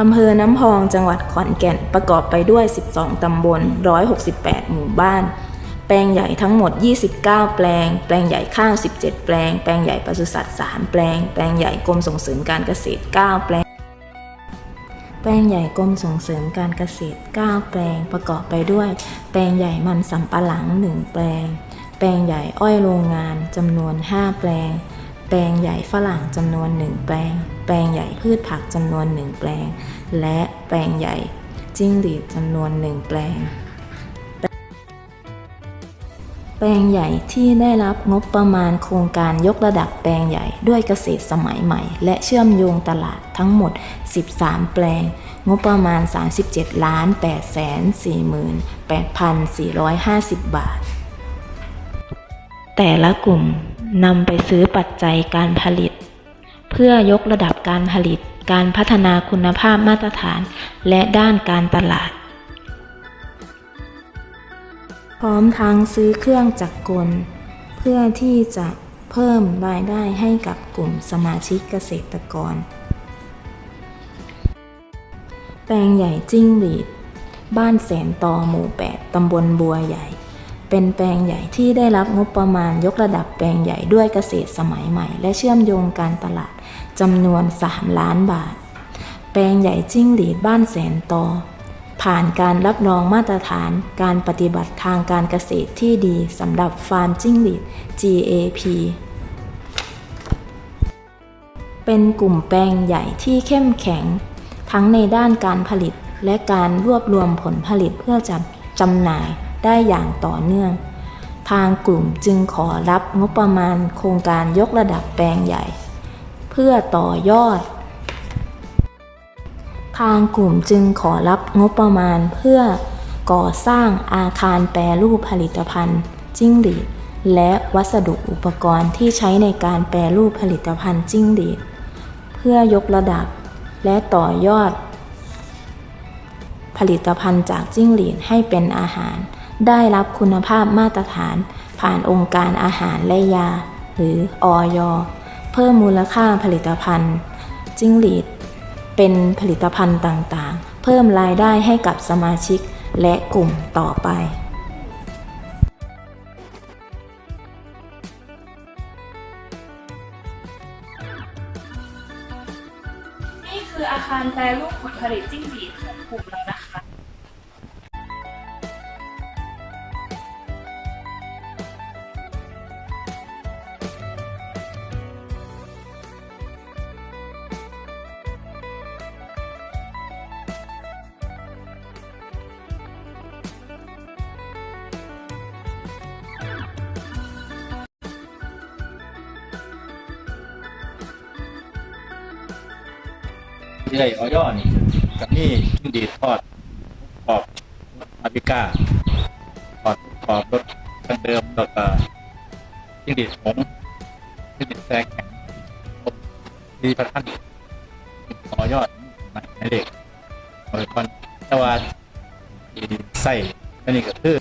อำเภอน้ำพองจังหวัดขอนแก่นประกอบไปด้วย 12 ตำบล 168 หมู่บ้าน แปลงใหญ่ทั้งหมด 29 แปลง แปลงใหญ่ข้าว 17 แปลง แปลงใหญ่ปศุสัตว์ 3 แปลง แปลงใหญ่กรมส่งเสริมการเกษตร 9 แปลง แปลงใหญ่กรมส่งเสริมการเกษตร 9 แปลง ประกอบไปด้วย แปลงใหญ่มันสำปะหลัง 1 แปลง แปลงใหญ่อ้อยโรงงานจำนวน 5 แปลง ลงใหญ่ฝรั่งจำนวน 1 แปลง แปลงใหญ่พืชผักจำนวน 1 แปลง และแปลงใหญ่จิ้งหรีดจำนวน 1 แปลง แปลงใหญ่ที่ได้รับงบประมาณโครงการยกระดับแปลงใหญ่ด้วยเกษตรสมัยใหม่ และเชื่อมโยงตลาดทั้งหมด 13 แปลง งบประมาณ 37ล้าน8แสน48,450 บาท แต่ละกลุ่ม นำไปซื้อปัจจัยการผลิต เพื่อยกระดับการผลิต การพัฒนาคุณภาพมาตรฐาน และด้านการตลาด พร้อมทั้งซื้อเครื่องจักรกล เพื่อที่จะเพิ่มรายได้ให้กับกลุ่มสมาชิกเกษตรกร แปลงใหญ่จิ้งหรีด บ้านแสนตอหมู่ 8 ตำบลบัวใหญ่ เป็นแปลงใหญ่ที่ได้รับงบประมาณยกระดับแปลงใหญ่ด้วยเกษตรสมัยใหม่ และเชื่อมโยงการตลาดจำนวน 3 ล้านบาท แปลงใหญ่จิ้งหรีดบ้านแสนตอ ผ่านการรับรองมาตรฐานการปฏิบัติทางการเกษตรที่ดีสำหรับฟาร์มจิ้งหรีด GAP เป็นกลุ่มแปลงใหญ่ที่เข้มแข็ง ทั้งในด้านการผลิตและการรวบรวมผลผลิตเพื่อจะจำหน่าย ได้อย่างต่อเนื่อง ทางกลุ่มจึงขอรับงบประมาณโครงการยกระดับแปลงใหญ่ เพื่อต่อยอด ทางกลุ่มจึงขอรับงบประมาณเพื่อก่อสร้างอาคารแปรรูปผลิตภัณฑ์จิ้งหรีดและวัสดุอุปกรณ์ที่ใช้ในการแปรรูปผลิตภัณฑ์จิ้งหรีดเพื่อยกระดับและต่อยอด ผลิตภัณฑ์จากจิ้งหรีดให้เป็นอาหาร ได้รับคุณภาพมาตรฐาน ผ่านองค์การอาหารและยา หรืออย เพิ่มมูลค่าผลิตภัณฑ์ จิ้งหรีด เป็นผลิตภัณฑ์ต่างๆ เพิ่มรายได้ให้กับสมาชิกและกลุ่มต่อไปนี่คืออาคารแปรรูปผลผลิตจิ้งหรีดของกลุ่ม ที่ได้ออยอนี่กับนี่จิ้งดีทอดขอบอาบิก้าทอดขอบรถกันเดิมแล้วก็จิ้งดีดผงจิ้งดีแซงแข็งผมดีพัฒนออยอดในเด็กโดยคนแต่ว่าใส่อันนี้ก็คือ